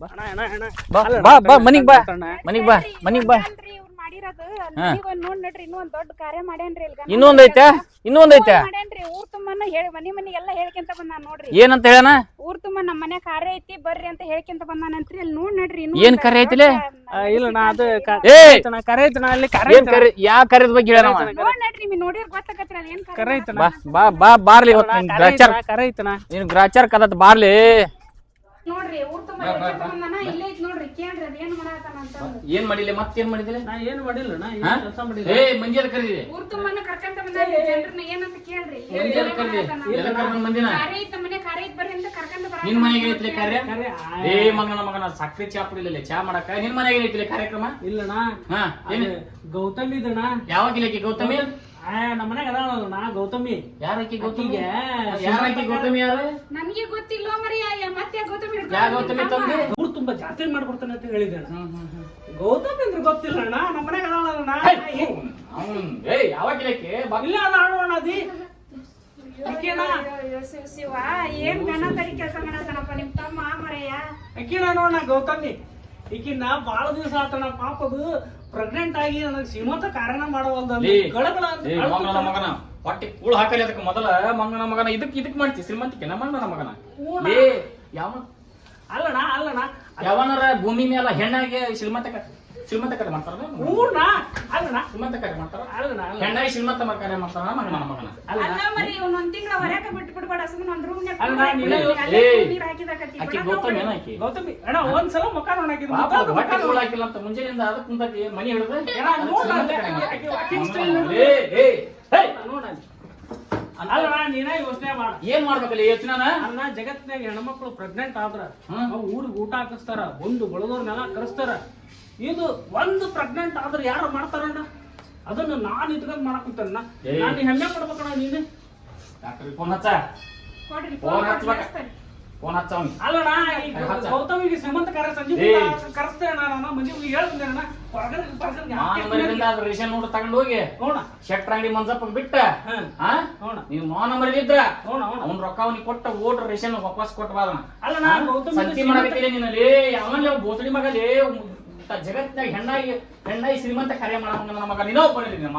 ಅಣ್ಣ, ಅಣ್ಣ, ಅಣ್ಣ. ಬಾ ಬಾ ಮನಿಗ್ ಬಾ. ಅಣ್ಣ. ಮನಿಗ್ ಬಾ ಮನಿಗ್ ಬಾ. ಇನ್ನೊಂದ್ ಐತೆ ಇನ್ನೊಂದ್ ಐತೆ ಊರ್ ತುಂಬಾನ ಹೇಳಿ ಮನಿ ಮನಿಗೆಲ್ಲ ಹೇಳ್ಕೊಂತ ಬಂದಾನ ನೋಡ್ರಿ. ಏನಂತ ಹೇಳಣ? ಊರ್ ತುಂಬಾ ನಮ್ಮ ಮನೆ ಕಾರ್ಯ ಐತಿ ಬರ್ರಿ ಅಂತ ಹೇಳ್ಕೊಂತ ಬಂದಾನಂತ್ರಿ. ಅಲ್ಲಿ ನೋಡ್ ನಡ್ರಿ ಇನ್ನೂ ಏನ್ ಕರೆ ಕಾರ್ಯ ಐತಿಲೆ? ಇಲ್ಲ ನಾ ಅದು ಕ- ಏ! ಕರೆ ಐತಿ ಐತಣ್ಣ, ಅಲ್ಲಿ ಕರೆ ಏನ್ ಕರೆ ಯಾ ಕರೆದ ಬಗ್ಗೆ ಹೇಳಣ ನೋಡ್ ನಡ್ರಿ ನಿಮ್ಗೆ ನೋಡಿರ್ ಗೊತ್ತಾಗತ್ರಿ ಏನ್ ಕಾರ್ಯ ಕರೆ. ಬಾ ಬಾ ಬಾ ಬಾರ್ಲಿ ಇವತ್ತು ಕರೆ ಗ್ರಾಚಾರ. ಕರೆ. ನೀನು ಗ್ರಾಚಾರ ಕದತ್ ಬಾರ್ಲಿ ನೋಡ್ರಿ ಊರ್ ತುಂಬಾ ಹೇಳ್ಕೊಂತ ಬಂದಾನ ಇಲ್ಲೇ ಐತ್ ನೋಡ್ರಿ ಕೇಳ್ರಿ ಅದ್ ಏನ್ ಮಾಡಿಲ್ಲ ಮತ್ತೇನ್ ಮಾಡಿದಿಲ್ಲ? ನಾ ಏನ್ ಮಾಡಿಲ್ಲ ನಾ ಏನ್ ಹಾ? ಕೆಲ್ಸ ಮಾಡಿಲ್ಲ. ಏ ಮಂದಿಯದ ಕರೀರಿ. ಎಲ್ಲ ಕರ್ಕೊಂಡ್. ನಿನ್ ಮನೆಗೆ ಐತ್ಲಿ ಕಾರ್ಯ? ಏ ಮಗನ ಮಗನ ಸಕ್ರೆ ಚಾ ಪುಡಿಲ್ಲ ಚಾ ಮಾಡಕ. ನಿನ್ ಮನೆಗೆ ಐತ್ಲಿ ಕಾರ್ಯಕ್ರಮ? ಇಲ್ಲಣ್ಣ ಹಾ ಗೌತಮಿ ಇದಣ್ಣ ಯಾವಾಗ ಇಲ್ಲಕ್ಕೆ ಗೌತಮಿ ನಮ್ಮ ಮನೆಗೆ ಅದಾಳಲ್ಲ ಗೌತಮಿ. ಯಾರಕಿ ಗೌತಮಿ? ಆಕಿಗೆ ಯಾರಕಿ ಗೌತಮಿ ಯಾರು? ನಮ್ಗೆ ಗೊತ್ತಿಲ್ಲ ಮರಿಯ ಮತ್ತೆ ಗೌತಮಿ ಯಾ ಗೌತಮಿ ತಂದೆ? ಊರು ತುಂಬಾ ಜಾತ್ರೆ ಮಾಡ್ಕೊಡ್ತಾನೆ ಅಂತ ಹೇಳಿದೆ. ಗೌತಮಿ ಅಂದ್ರೆ ಗೊತ್ತಿಲ್ಲ ಅಣ್ಣ ನಮ್ಮ ಮನೆಗೆ ಅದಾಳಲ್ಲ ನಾ ಏ ಯಾವಾಗ ಇಲ್ಲಕಿ ಇಲ್ಲ ಅದ. ಆಡೋಣ ಅದಿ ಎಸ್ ಶಿವ ಏನ್ ಗಣ ತರಿ ಕೆಲಸ ಮಾಡತಾನಪ್ಪ ನಿಮ್ ತಮ್ಮ ಮರೆಯ ಅಕ್ಕಿನ ನೋಡೋಣ ಗೌತಮಿ. ಈಕಿನ ಬಾಳ ದಿವಸ ಆತನ ಪಾಪದು ಪ್ರೆಗ್ನೆಂಟ್ ಆಗಿ ನನಗೆ ಶ್ರೀಮಂತ ಕಾರಣ ಮಗನ ಹೊಟ್ಟೆ ಕೂಳು ಹಾಕಲಿ ಅದಕ್ಕೆ ಮೊದಲ ಮಂಗನ ಮಗನ ಇದಕ್ ಇದಕ್ ಮಾಡ್ತಿ ಶ್ರೀಮಂತಿಕೆ ಮಂಗನ ಮಗನ. ಏ ಯಾವ ಅಲ್ಲಣ್ಣ ಅಲ್ಲಣ್ಣ. ಯಾವನಾರ ಭೂಮಿ ಮೇಲೆ ಹೆಣ್ಣಾಗಿ ಶ್ರೀಮಂತ ಕ- ಶ್ರೀಮಂತ ಕರೆ ಮಾಡ್ತಾರ ಅಲ್ಲಣ್ಣ. ಶ್ರೀಮಂತ ಕರೆ ಮಾಡ್ತಾರ? ಅಲ್ಲಣ್ಣ ಅಲ್ಲ ಹೆಣ್ಣಾಗಿ ಶ್ರೀಮಂತ ಕರೆ ಮಾಡ್ತಾರ ಮಗನ ಮಗನ. ಅಲ್ಲ ಮರಿ ಇವ್ನ ಒಂದ್ ತಿಂಗಳ ಹೊರಕ ಬಿಟ್ಟು ಬಿಡ್ಬೇಡ ಸುಮ್ಮನೆ ಒಂದ್ ರೂಮ್ ಅಲ್ಲ, ನೀನೇ ಏ, ನೀರ್ ಆಕಿ ಗೌತಮಿ ಏನ ಆಕಿ? ಗೌತಮಿ ಅಣ್ಣ ಒಂದ್ಸಲ ಮುಖ ನೋಡಾಕಿದ್ ಪಾಪ ಅದು ಹೊಟ್ಟೆ ಹಾಕಿಲ್ಲ ಅಂತ ಮುಂಜಾನೆಯಿಂದ ಕುಂತತಿ ಮನಿ ಹಿಡಿದು ಏನ ನೋಡ. ಏ ಏ ಹೇ! ನೋಡ ಅಲ್ಲಣ್ಣ ನೀನೇ ಯೋಚನೆ ಮಾಡ. ಏನ್ ಮಾಡ್ಬೇಕಲ್ಲ ಯೋಚನೆನ? ಅನ್ನ ಜಗತ್ನಾಗ ಹೆಣ್ಮಕ್ಳು ಪ್ರೆಗ್ನೆಂಟ್ ಆದ್ರ ಊರಿಗೆ ಊಟ ಹಾಕಿಸ್ತಾರ ಒಂದು ಬಳದವ್ರನ್ನೆಲ್ಲ ಕರೆಸ್ತಾರ. ಇದು ಒಂದು ಪ್ರೆಗ್ನೆಂಟ್ ಆದ್ರ ಯಾರು ಮಾಡ್ತಾರಣ್ಣ ಅದನ್ನ ನಾನ್ ಇಟ್ಕೊಂಡ್ ಏಯ್. ನಾನು ಹೆಮ್ಮೆ ಪಡ್ಬೇಕಣ್ಣ ನೀನು. ಡಾಕ್ಟರ್ ಫೋನ್ ಹಚ್ಚ? ಫೋನ್ ಹಚ್ತಾರೆ. ಫೋನ್ ಹಚ್ಚ ಅವ್ನಿಗೆ. ಅಲ್ಲಣ್ಣ ಹಚ್ಚ. ಗೌತಮಿಗೆ ಶ್ರೀಮಂತ ಕಾರ್ಯ ಸಂಜೆ ಏಯ್. ಕರೆಸ್ತೇನೆ ನಾನು ಹೇಳ್ತೇನೆ ಹೊರಗಡೆ ರೇಷನ್ ನೋಡಿ ತಗೊಂಡ್ ಹೋಗಿ. ನೋಡ ಶೆಟ್ರ ಅಂಗಡಿ ಮಂಜಪ್ಪ ಬಿಟ್ಟ. ಹ್ಮ್. ಆ? ನೋಡ ನೀವು ಮಾನ ಮರಿಲಿದ್ರ ನೋಡ ನೋಡ ಅವ್ನ ರೊಕ್ಕ ಅವ್ನಿಗೆ ಕೊಟ್ಟ ಓಡ ರೇಷನ್ ವಾಪಸ್ ಕೊಟ್ಟ ಬಾದನ ಅಲ್ಲಣ್ಣ ಗೌತಮಿ ಸಂತಿ ಮಾಡಕತ್ತಿಲ್ಲ ನೀನಲ್ಲಿ ಅವನಲ್ಲಿ ಬೋಸಡಿ ಮಗಲೇ ಜಗತ್ನಾಗ ಹೆಣ್ಣಾಗಿ ಹೆಣ್ಣಾಗಿ ಶ್ರೀಮಂತ ಕಾರ್ಯ ಮಾಡೋ ನನ್ನ ಮಗ. ನೀನೋ ಬಂದಿದ್ದೀನಿ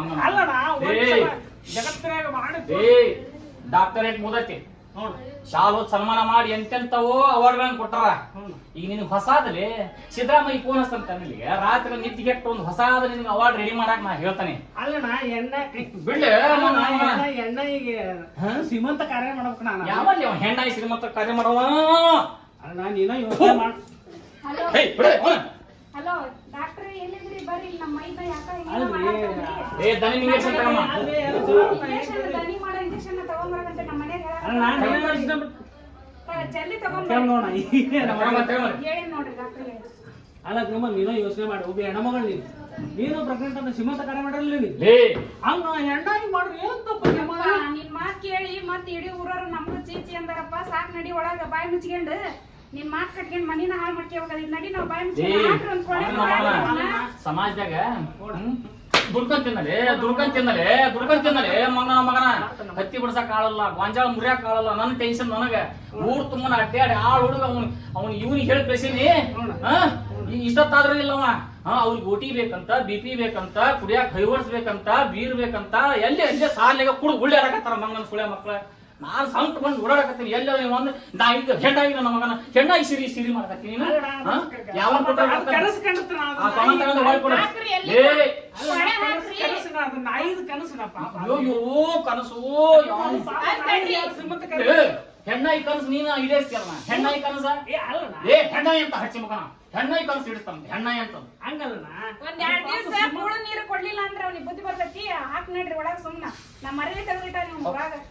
ಏಯ್. ಜಗತ್ತಿನಾಗ ಏ ಡಾಕ್ಟರೇಟ್ ಮುದತಿ ಶಾಲೋತ್ ಸನ್ಮಾನ ಮಾಡಿ ಎಂತೆಂತವೋ ಅವಾರ್ಡ್ಗಳನ್ನ ಕೊಟ್ಟಾರ ಈಗ ನಿನಗೆ ಹೊಸಾದಲ್ಲಿ ಸಿದ್ದರಾಮಯ್ಯ ಫೋನ್ ಹಸ್ತಂತ ನನಗೆ ರಾತ್ರಿ ನಿದ್ದಿಗೆಟ್ಟು ಒಂದು ಹೊಸಾದ ನಿನಗೆ ಅವಾರ್ಡ್ ರೆಡಿ ಮಾಡಕ್ ನಾ ಹೇಳ್ತಾನೆ. ನಾ ಎಣ್ಣೆ ಬಿಡ್ಲೆ. ಎಣ್ಣೆ ಈಗ ಶ್ರೀಮಂತ ಕಾರ್ಯ ಮಾಡ್ಬೇಕು ನಾನು. ಯಾವಲ್ಲಿ ಅವ ಹೆಣ್ಣ ಶ್ರೀಮಂತ ಕಾರ್ಯ ಮಾಡವ? ಅಲ್ಲ ನೀನ ಯೋಚನೆ ಮಾಡ್ ಹಲೋ. ಹೇ ಬಿಡ ಹಲೋ ಏ ದನಿ ಇಂಜೆಕ್ಷನ್ ತಗಮ್ಮ ಮಾಡೋ ಇಂಜೆಕ್ಷನ್ ನಮ್ಮ ಮನೆಗೆ ನಾನು ಜಲ್ದಿ ನಮ್ಮ. ಹೇಳಿ ನೋಡ್ರಿ ಡಾಕ್ಟರ್? ಅಲ್ಲ ನಿಮ್ಮ ನೀನು ಯೋಚನೆ ಮಾಡಿ. ಒಬ್ಬ ಹೆಣ್ಮಗಳು ನೀನು. ನೀನು ಪ್ರಕರಣ ಅಂತ ಶ್ರೀಮಂತ ಕಾರ್ಯ ಮಾಡಿರಲಿಲ್ಲ ನೀನು. ಲೇ. ಹಂಗ ಹೆಣ್ಣಾಗಿ ಮಾಡ್ರಿ? ಏನ್ ತಪ್ಪ ನಿಮ್ಮ ನಿನ್ ಮಾತ್ ಕೇಳಿ ಮತ್ತೆ ಇಡೀ ಊರವ್ರು ನಮ್ದು ಚೀಚಿ ಅಂದಾರಪ್ಪ. ಸಾಕ್ ನಡಿ ಒಳಗ ಬಾಯಿ ಮುಚ್ಕೊಂಡು. ನಿನ್ ಮಾತ್ ಕಟ್ಕೊಂಡ್ ಮನಿನ ಹಾಳ್ ಮಾಡ್ಕೋಬೇಕಾದ್ರೆ ನಡಿ ನಾವು ಬಾಯಿ ಮುಚ್ಕೊಂಡು. ಸಮಾಜದಾಗ? ದುಡ್ಕೊಂಡ್ ತಿನ್ನಲೆ ದುಡ್ಕೊಂಡ್ ತಿನ್ನಲೆ ದುಡ್ಕೊಂಡ್ ತಿನ್ನಲೆ. ಮಗನ ಮಗನ ಹತ್ತಿ ಬಿಡ್ಸಕ್ ಆಳಲ್ಲ ಗೊಂಜಾಳ ಮುರಿಯಕ್ ಆಳಲ್ಲ. ನನ್ ಟೆನ್ಷನ್ ನನಗ. ಊರ್ ತುಂಬನ ಅಡ್ಡಾಡಿ ಆಳ್ ಹುಡುಗ ಅವ್ನು ಅವ್ನು ಇವ್ನಿಗೆ ಹೇಳಿ ಕಳಿಸೀನಿ. ಇಷ್ಟೊತ್ತಾದ್ರೂ ಇಲ್ಲವ ಹಾ ಅವ್ರಿಗೆ ಓಟಿ ಬೇಕಂತ ಬಿ ಪಿ ಬೇಕಂತ ಕುಡಿಯಾಕ ಹೈವರ್ಸ್ ಬೇಕಂತ ಬೀರ್ ಬೇಕಂತ ಎಲ್ಲಿ ಅಲ್ಲೇ ಸಾಲಿಗೆ ಕುಡ್ ಗುಳ್ಳಿ ಹಾಕತ್ತಾರ ಮಂಗನ ಸುಳ್ಯ ಮಕ್ಳ. ನಾನ್ ಸಂತ ಬಂದು ಓಡಾಡಕತ್ತೀನಿ ಎಲ್ಲ ಒಂದು ನಾ ಈಗ ಹೆಣ್ಣಾಗಿ ನನ್ನ ಮಗನ ಹೆಣ್ಣಾಗಿ ಸಿರಿ ಸಿರಿ ಮಾಡಕತ್ತೀನಿ ಯಾವ ಕನಸು ಕಾಣುತ್ತೆ ನಾನು. ಆ ಸೊಣ ತಗೊಂಡು ಹೊಳ್ ಕೊಡು. ಹಾಕ್ರಿ ಎಲ್ಲಿ? ಏ ಅಲ್ಲ, ಕನಸು ಕನಸು ಅದು ನಾಯಿದು ಕನಸು ನಾ ಪಾಪ ಅಯ್ಯೋ ಕನಸು ಯಾವ್ನ್ ಪಾಪ ಆಯ್ತ್ ನಾಯಿ ನಡ್ರಿ. ಯಾರು ಶ್ರೀಮಂತ ಏ, ಕಾರ್ಯ ಹೆಣ್ಣಾಯಿ ಕನಸು ನೀನು ಈಡೇರಿಸ್ತೀಯಲ್ಲ ಹೆಣ್ಣಾಯಿ ಕನಸ ಏ ಅಲ್ಲಣ್ಣ ಏ ಹೆಣ್ಣಾಯಿ ಅಂತ ಹಚ್ಚಿ ಮಗನ ಹೆಣ್ಣಾಯಿ ಕನಸು ಇಡಿಸ್ತಾನ ಹೆಣ್ಣಾಯಿ ಅಂತ ಹಂಗಲ್ಲಣ್ಣ ಒಂದ್ ಎರಡ್ ದಿವ್ಸ ಕೂಳು ನೀರು ಕೊಡ್ಲಿಲ್ಲ ಅಂದ್ರೆ ಅವ್ನಿಗೆ ಬುದ್ಧಿ ಬರ್ತೈತಿ ಹಾಕ್ ನಡ್ರಿ ಒಳಗ ಸುಮ್ನ ನಾ ಮರ್ಯಾದೆ ತೆಗ್ದಿಟ್ಟ ನೀವು ಹೊರಗ ಬಾ.